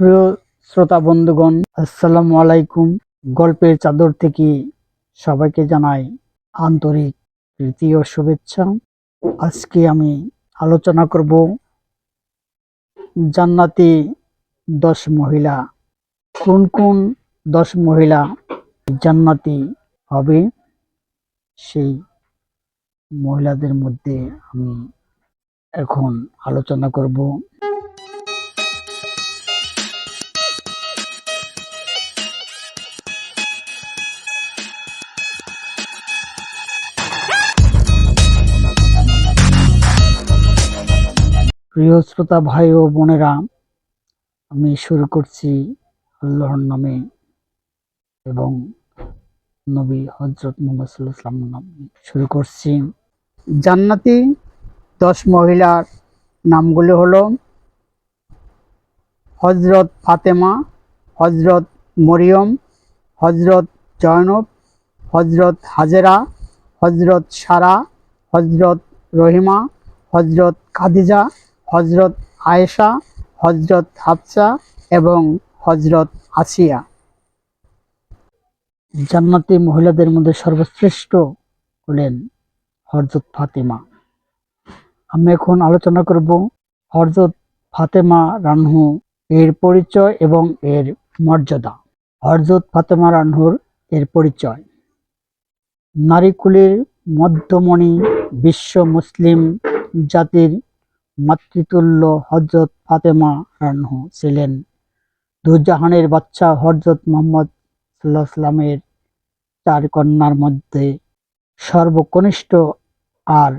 প্রিয় শ্রোতা বন্ধুগণ, আসসালামু আলাইকুম। গল্পের চাদর থেকে সবাইকে জানাই আন্তরিক প্রীতি ও শুভেচ্ছা। আজকে আমি আলোচনা করব জান্নাতি দশ মহিলা। কোন কোন দশ মহিলা জান্নাতি হবে? সেই মহিলাদের মধ্যে আমি এখন আলোচনা করব। প্রিয় শ্রোতা ভাই ও বোনেরা, আমি শুরু করছি আল্লাহর নামে এবং নবী হজরত মোহাম্মদ সাল্লাহ সাল্লাম নামে শুরু করছি। জান্নাতি দশ মহিলার নামগুলো হলো হজরত ফাতেমা হজরত মরিয়ম হজরত জয়নব হজরত হাজেরা হজরত সারা হজরত রহিমা হজরত খাদিজা হজরত আয়েশা হজরত হাফসা এবং হজরত আসিয়া। জান্নাতি মহিলাদের মধ্যে সর্বশ্রেষ্ঠ হলেন হজরত ফাতেমা। আমি এখন আলোচনা করব হজরত ফাতেমা রানহু এর পরিচয় এবং এর মর্যাদা। হজরত ফাতেমা রানহুর এর পরিচয়। নারীকুলের মধ্যমণি বিশ্ব মুসলিম জাতির মাতৃতুল্য হজরত ফাতেমা রানহু ছিলেন। দুজাহানের বাচ্চা হজরত মোহাম্মদ সাল্লাহ চার কন্যার মধ্যে সর্বকনিষ্ঠ আর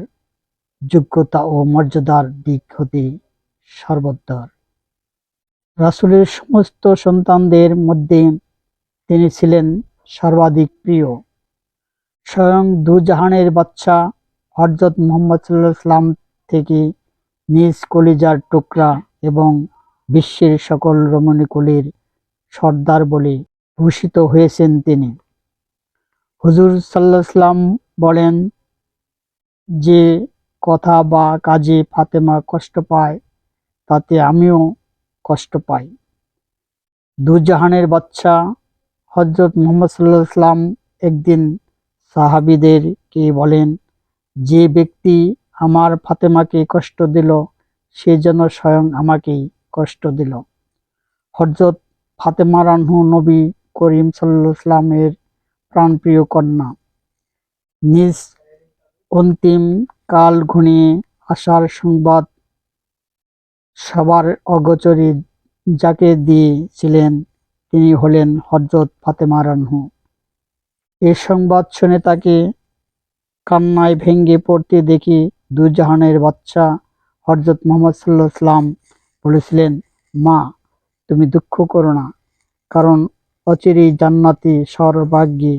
যোগ্যতা ও মর্যাদার দিক হতে সর্বোত্তর। রাসূলের সমস্ত সন্তানদের মধ্যে তিনি ছিলেন সর্বাধিক প্রিয়। স্বয়ং দুজাহানের বাচ্চা হজরত মোহাম্মদ সাল্লাহ থেকে নিজ কলিজার টুকরা এবং বিশ্বের সকল রমণীকুলের সর্দার বলে ভূষিত হয়েছেন তিনি। হুজুর সাল্লাহ সাল্লাম বলেন, যে কথা বা কাজে ফাতেমা কষ্ট পায়, তাতে আমিও কষ্ট পাই। দুজাহানের বাচ্চা হজরত মোহাম্মদ সাল্লাহ সাল্লাম একদিন সাহাবিদেরকে বলেন, যে ব্যক্তি আমার ফাতেমাকে কষ্ট দিল, সে যেন স্বয়ং আমাকেই কষ্ট দিল। হজরত ফাতেমা রানহু নবী করিম সাল্লামের প্রাণপ্রিয় কন্যা। নিজ অন্তিম কাল ঘনিয়ে আসার সংবাদ সবার অগোচরে যাকে দিয়েছিলেন, তিনি হলেন হজরত ফাতেমা রানহু। এ সংবাদ শুনে তাকে কান্নায় ভেঙ্গে পড়তে দেখি দুজাহানের বাচ্চা হজরত মোহাম্মদ সাল্লাহ সাল্লাম বলেছিলেন, মা, তুমি দুঃখ করো না, কারণ অচিরেই জান্নাতি সর্বাগ্যে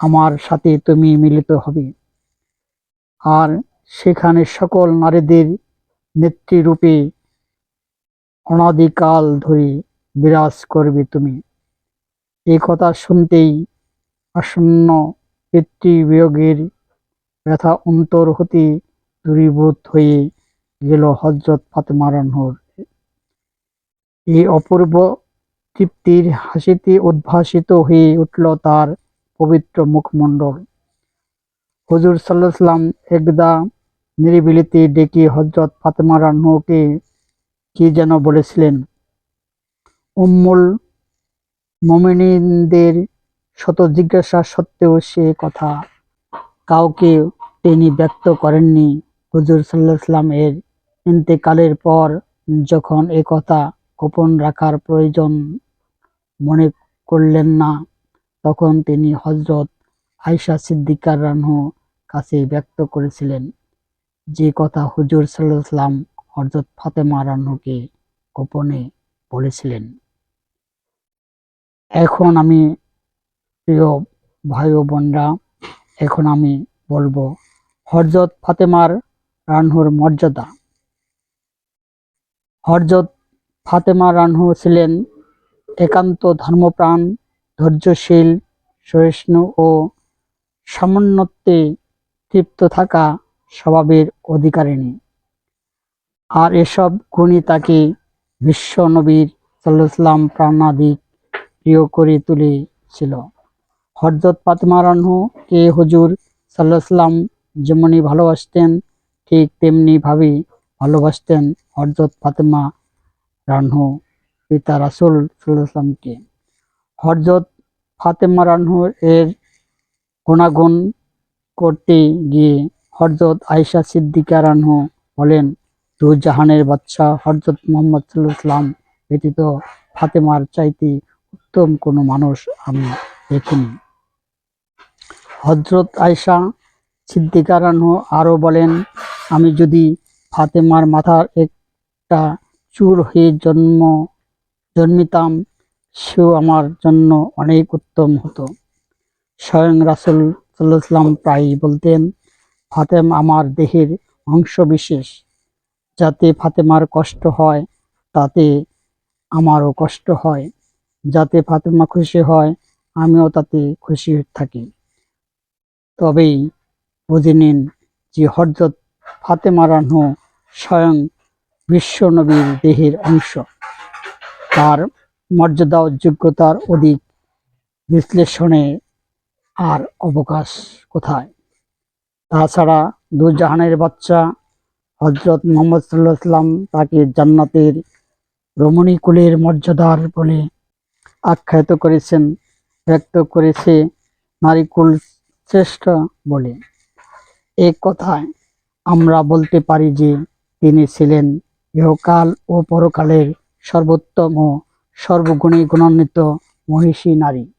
আমার সাথে তুমি মিলিত হবে। আর সেখানে সকল নারীদের নেত্রীরূপে অনাদিকাল ধরে বিরাজ করবে তুমি। এই কথা শুনতেই আসন্ন পিতৃবিয়োগের ব্যথা অন্তর হতে দূরীভূত হয়ে গেল হজরত ফাতেমা এই অপূর্ব তৃপ্তির হাসিতে উদ্ভাসিত হয়ে উঠল তার পবিত্র মুখমণ্ডল। হুজুর সাল্লাহ সাল্লাম একদা নিরিবিলিতে ডেকে হজরত ফাতেমা রানহুকে কি যেন বলেছিলেন, উম্মুল মমিনদের শত জিজ্ঞাসা সত্ত্বেও সে কথা কাউকে তিনি ব্যক্ত করেননি। হুজুর সাল্লাহ সাল্লাম এর ইন্তেকালের পর যখন এ কথা গোপন রাখার প্রয়োজন মনে করলেন না, তখন তিনি হজরত আয়সা সিদ্দিকার রানহু কাছে ব্যক্ত করেছিলেন যে কথা হুজুর সাল্লাহ সাল্লাম হজরত ফাতেমা রানহুকে গোপনে বলেছিলেন। এখন আমি প্রিয় ভাই বোনরা এখন আমি বলব হরজত ফাতেমার রানহুর মর্যাদা। হরজত ফাতেমা রানহু ছিলেন একান্ত ধর্মপ্রাণ, ধৈর্যশীল, সহিষ্ণু ও সমন্বতে তৃপ্ত থাকা স্বভাবের অধিকারিণী। আর এসব গুণই তাকে বিশ্ব নবীর সাল্লাম প্রাণাধিক প্রিয় করে তুলেছিল। হরজত ফাতেমা রানহু কে হুজুর সাল্লাম যেমনি ভালোবাসতেন, ঠিক তেমনি ভাবে ভালোবাসতেন হরজত ফাতেমা রানহু, পিতা রাসুল সাল্লামকে। হরজত ফাতেমা রানহু এর গুণাগুণ করতে গিয়ে হরজত আয়সা সিদ্দিকা রানহু বলেন, দু জাহানের বাচ্চা হরজত মোহাম্মদ সাল্লাম ব্যতীত ফাতেমার চাইতে উত্তম কোনো মানুষ আমি দেখিনি। হজরত আয়সা সিদ্দিকা রানহু আরও বলেন, আমি যদি ফাতেমার মাথার একটা চুর হয়ে জন্ম, জন্মিতাম, সেও আমার জন্য অনেক উত্তম হতো। স্বয়ং রাসুল সাল্লাম প্রায়ই বলতেন, ফাতেম আমার দেহের অংশ বিশেষ। যাতে ফাতেমার কষ্ট হয়, তাতে আমারও কষ্ট হয়। যাতে ফাতেমা খুশি হয়, আমিও তাতে খুশি থাকি। তবেই বুঝে নিন যে হরজত ফাতেমা রানহু স্বয়ং বিশ্বনবীর দেহের অংশ। তার মর্যাদা ও যোগ্যতার অধিক বিশ্লেষণে আর অবকাশ কোথায়? তাছাড়া দু জাহানের বাচ্চা হজরত মোহাম্মদ সাল্লাহ সাল্লাম তাকে জান্নাতের রমণীকুলের মর্যাদার বলে আখ্যায়িত করেছেন, ব্যক্ত করেছে নারীকুল শ্রেষ্ঠ বলে। এ কথায় আমরা বলতে পারি যে, তিনি ছিলেন ইহকাল ও পরকালের সর্বোত্তম ও সর্বগুণী গুণান্বিত মহিষী নারী।